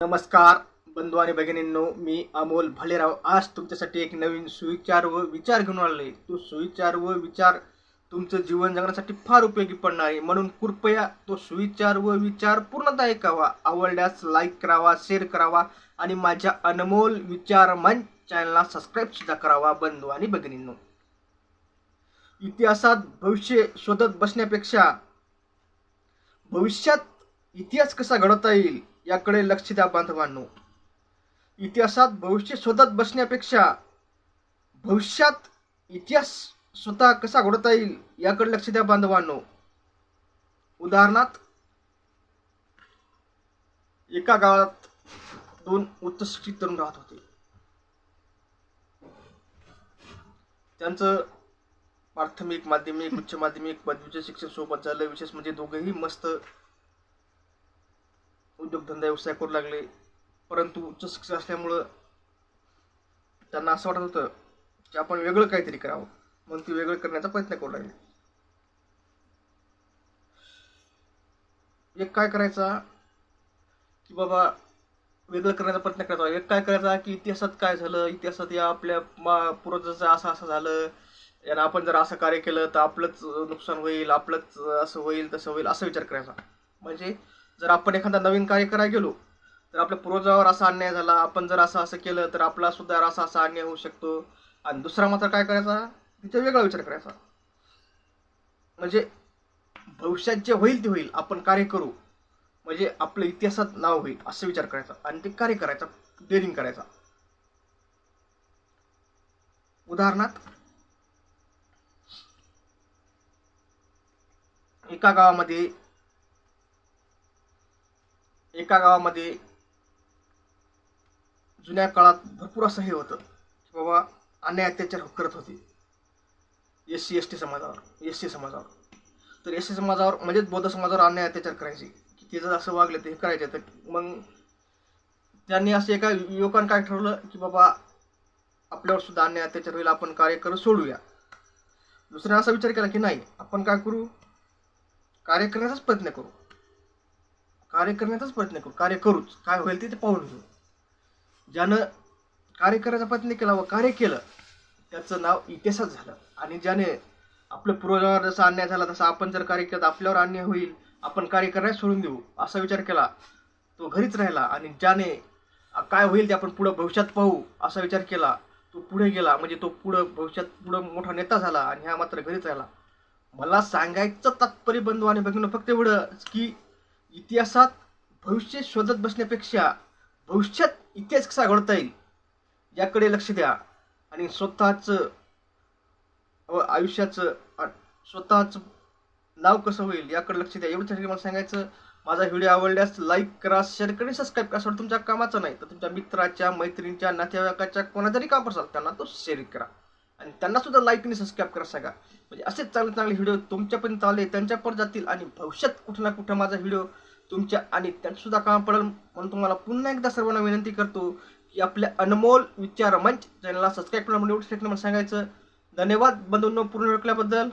नमस्कार बंधू आणि भगिनींनो मी अमोल भालेराव. आज तुमच्यासाठी एक नवीन सुविचार व विचार घेऊन आले तो सुविचार व विचार तुमचं जीवन जगण्यासाठी फार उपयोगी पडणार आहे. म्हणून कृपया तो सुविचार व विचार पूर्णतः ऐकावा. आवडल्यास लाईक करावा शेअर करावा आणि माझ्या अनमोल विचार मंच चॅनलला सबस्क्राईब सुद्धा करावा बंधू आणि भगिनींनो. इतिहासात भविष्य शोधत बसण्यापेक्षा भविष्यात इतिहास कसा घडवता येईल याकडे लक्ष द्या बांधवांनो. इतिहासात भविष्य शोधत बसण्यापेक्षा भविष्यात इतिहास स्वतः कसा घडवता येईल याकडे लक्ष द्या बांधवांनो. उदाहरणार्थ एका गावात दोन उच्च शिक्षित तरुण राहत होते. त्यांचं प्राथमिक माध्यमिक उच्च माध्यमिक पदवीचे शिक्षण सोबत झालं. विशेष म्हणजे दोघेही मस्त उद्योगधंदा व्यवसाय करू लागले. परंतु उच्च शिक्षण असल्यामुळं त्यांना असं वाटत होतं की आपण वेगळं काहीतरी करावं. म्हणून ते वेगळं करण्याचा प्रयत्न करू लागले. एक काय करायचा की बाबा वेगळं करण्याचा प्रयत्न करायचा एक काय करायचा की इतिहासात काय झालं? इतिहासात या आपल्या मा पूर्वजाचं असं असं झालं. यानं आपण जर असं कार्य केलं तर आपलंच नुकसान होईल आपलंच असं होईल तसं होईल असा विचार करायचा. म्हणजे जर आपण एखादा नवीन कार्य करायला गेलो तर आपल्या पूर्वजावर असा अन्याय झाला आपण जर असं असं केलं तर आपला सुद्धा असा असा अन्याय होऊ शकतो. आणि दुसरा मात्र काय करायचा? तिथे वेगळा विचार करायचा. म्हणजे भविष्यात जे होईल ते होईल आपण कार्य करू. म्हणजे आपलं इतिहासात नाव होईल असं विचार करायचा. आणि ते कार्य करायचा डेअरिंग करायचा. उदाहरणार्थ एका गावामध्ये एका गावामध्ये जुन्या काळात भरपूर असं हे होतं की बाबा अन्याय अत्याचार करत होते. एस सी एस टी समाजावर एस सी समाजावर. तर एस सी समाजावर म्हणजेच बौद्ध समाजावर अन्याय अत्याचार करायचे. की ते जर असं वागले ते हे करायचे. तर मग त्यांनी असं एका युवकानं काय ठरवलं की बाबा आपल्यावर सुद्धा अन्याय अत्याचार होईल आपण कार्य करू सोडूया. दुसऱ्याने असा विचार केला की नाही आपण काय करू? कार्य करण्याचाच प्रयत्न करू. कार्य करण्याचाच प्रयत्न करू कार्य करूच. काय होईल ते ते पाहून घेऊ. ज्यानं कार्य करायचा प्रयत्न केला व कार्य केलं त्याचं नाव इतिहासात झालं. आणि ज्याने आपल्या पूर्वजांवर जसा अन्याय झाला तसा आपण जर कार्य केलं तर आपल्यावर अन्याय होईल. आपण कार्य करायला सोडून देऊ असा विचार केला तो घरीच राहिला. आणि ज्याने काय होईल ते आपण पुढं भविष्यात पाहू असा विचार केला तो पुढे गेला. म्हणजे तो पुढं भविष्यात पुढं मोठा नेता झाला आणि हा मात्र घरीच राहिला. मला सांगायचं तात्पर्य बंधू आणि भगिनी फक्त एवढं की इतिहासात भविष्य शोधत बसण्यापेक्षा भविष्यात इतिहास कसा घडता येईल याकडे लक्ष द्या. आणि स्वतःचं व आयुष्याचं स्वतःचं नाव कसं होईल याकडे लक्ष द्या. एवढं मला सांगायचं. माझा व्हिडिओ आवडल्यास लाईक करा शेअर करा सबस्क्राईब करा. असं तुमच्या कामाचं नाही तर तुमच्या मित्राच्या मैत्रिणीच्या नातेवाईकाच्या कोणातरी काम असाल त्यांना तो शेअर करा. आणि त्यांना सुद्धा लाईक आणि सबस्क्राईब करा सांगा. म्हणजे असेच चांगले चांगले व्हिडिओ तुमच्यापर्यंत आले त्यांच्यापर्यंत जातील आणि भविष्यात कुठं ना कुठं माझा व्हिडिओ तुमच्या आणि त्यातसुद्धा सुद्धा काम पडेल म्हणून तुम्हाला पुन्हा एकदा सर्वांना विनंती करतो की आपल्या अनमोल विचार मंच चॅनलला सबस्क्राईब करा म्हणजे मला सांगायचं. धन्यवाद. बंधूंनो पूर्ण ओळखल्याबद्दल.